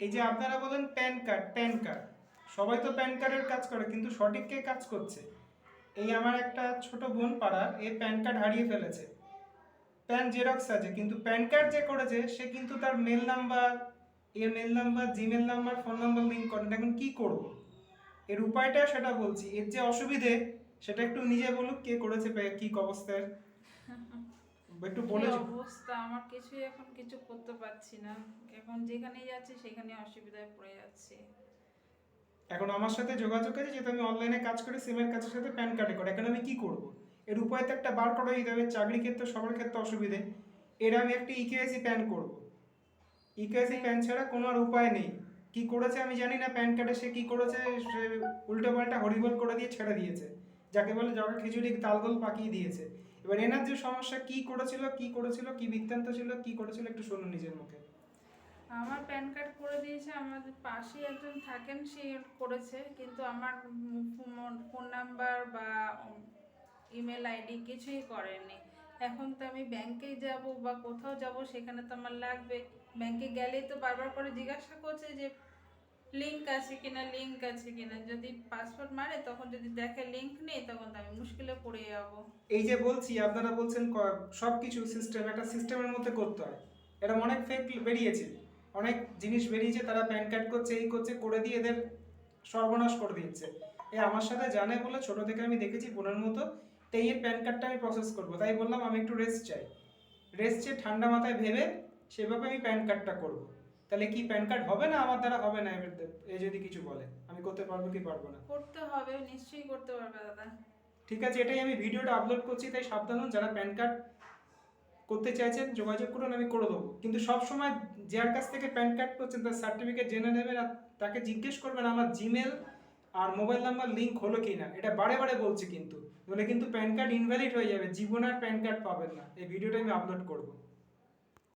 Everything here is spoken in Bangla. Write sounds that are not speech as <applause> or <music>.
এই যে আপনারা বলেন প্যান কার্ড প্যান কার্ড। সবাই তো প্যান কার্ডের কাজ করে, কিন্তু সঠিক কে কাজ করছে? এই আমার একটা ছোট বোন পাড়ার এই প্যান কার্ড হারিয়ে ফেলেছে। প্যান জেরক্স আছে, কিন্তু প্যান কার্ড যে করেছে, সে কিন্তু তার মেল নাম্বার এর mail number, Gmail number, phone number link করেন এখন কি করব? এর উপায়টা সেটা বলছি। এর যে অসুবিধে, সেটা একটু নিজে বলুক কে করেছে কি অবস্থায়। <laughs> একটু বলে অবস্থা? আমার কিছুই এখন কিছু করতে পারছি না। এখন যেখানেই যাচ্ছি সেখানে অসুবিধায় পড়ে যাচ্ছি। এখন আমার সাথে যোগাযোগ আছে যেহেতু আমি অনলাইনে কাজ করি সিমের কাজের সাথে প্যান কার্ডে করে। এখন আমি কি করব? এর উপায় তো একটা বার করা দিতে হবে। চাকরি ক্ষেত্রে সবার ক্ষেত্রে অসুবিধে। এর আমি একটা ইকেআইসি প্যান করব। ইকেআইসি প্যান ছাড়া কোনো আর উপায় নেই। কি করেছে আমি জানি না। প্যান কার্ডে সে কি করেছে সে উল্টো পাল্টা হরিবল করে দিয়ে ছেড়ে দিয়েছে। যাকে বলে জগা খিচুড়ি তালগোল পাকিয়ে দিয়েছে। এবার এনার যে সমস্যা, কি করেছিল কি করেছিল, কি বৃত্তান্ত ছিল, কি করেছিল একটু শুনুন নিজের মুখে। আমার প্যান কার্ড করে দিয়েছে, আমাদের পাশে একজন থাকেন, সে করেছে, কিন্তু আমার ফোন নাম্বার বা ইমেল আইডি কিছুই করেনি। এখন তো আমি ব্যাংকে যাব বা কোথাও যাব, সেখানে তো আমার লাগবে। ব্যাংকে গেলেই তো বারবার করে জিজ্ঞাসা করছে যে লিঙ্ক আছে কিনা লিঙ্ক আছে কিনা। যদি পাসওয়ার্ড মারে, তখন যদি দেখে লিঙ্ক নেই, তখন আমি মুশকিলে পড়ে যাব। এই যে বলছি, আপনারা বলছেন সব কিছু সিস্টেম একটা সিস্টেমের মধ্যে করতে হয়। এটা অনেক ফেক বেরিয়েছে। অনেক জিনিস বেরিয়েছে, তারা প্যান কার্ড করছে, এই করছে, করে দিয়ে এদের সর্বনাশ করে দিচ্ছে। এ আমার সাথে জানে বলে ছোট থেকে আমি দেখেছি বোনের মতো, তাই এর প্যান কার্ডটা আমি প্রসেস করব। তাই বললাম আমি একটু রেস্ট চাই। রেস্ট চেয়ে ঠান্ডা মাথায় ভেবে সেভাবে আমি প্যান কার্ডটা করব। তাহলে কি প্যান কার্ড হবে না? আমার দ্বারা হবে না এবার এ যদি কিছু বলে আমি করতে পারব কি পারব না? করতে হবে নিশ্চয়ই করতে পারবে দাদা। ঠিক আছে এটাই আমি ভিডিওটা আপলোড করছি তাই সাবধান হন। যারা প্যান কার্ড করতে চাইছেন যোগাযোগ করুন আমি করে দেবো। কিন্তু সব সময় যার কাছ থেকে প্যান কার্ড করছেন তার সার্টিফিকেট জেনে নেবেন আর তাকে জিজ্ঞেস করবেন আমার জিমেল আর মোবাইল নাম্বার লিঙ্ক হলো কি না এটা বারে বারে বলছি কিন্তু। বলে কিন্তু প্যান কার্ড ইনভ্যালিড হয়ে যাবে জীবন আর প্যান কার্ড পাবেন না। এই ভিডিওটা আমি আপলোড করব।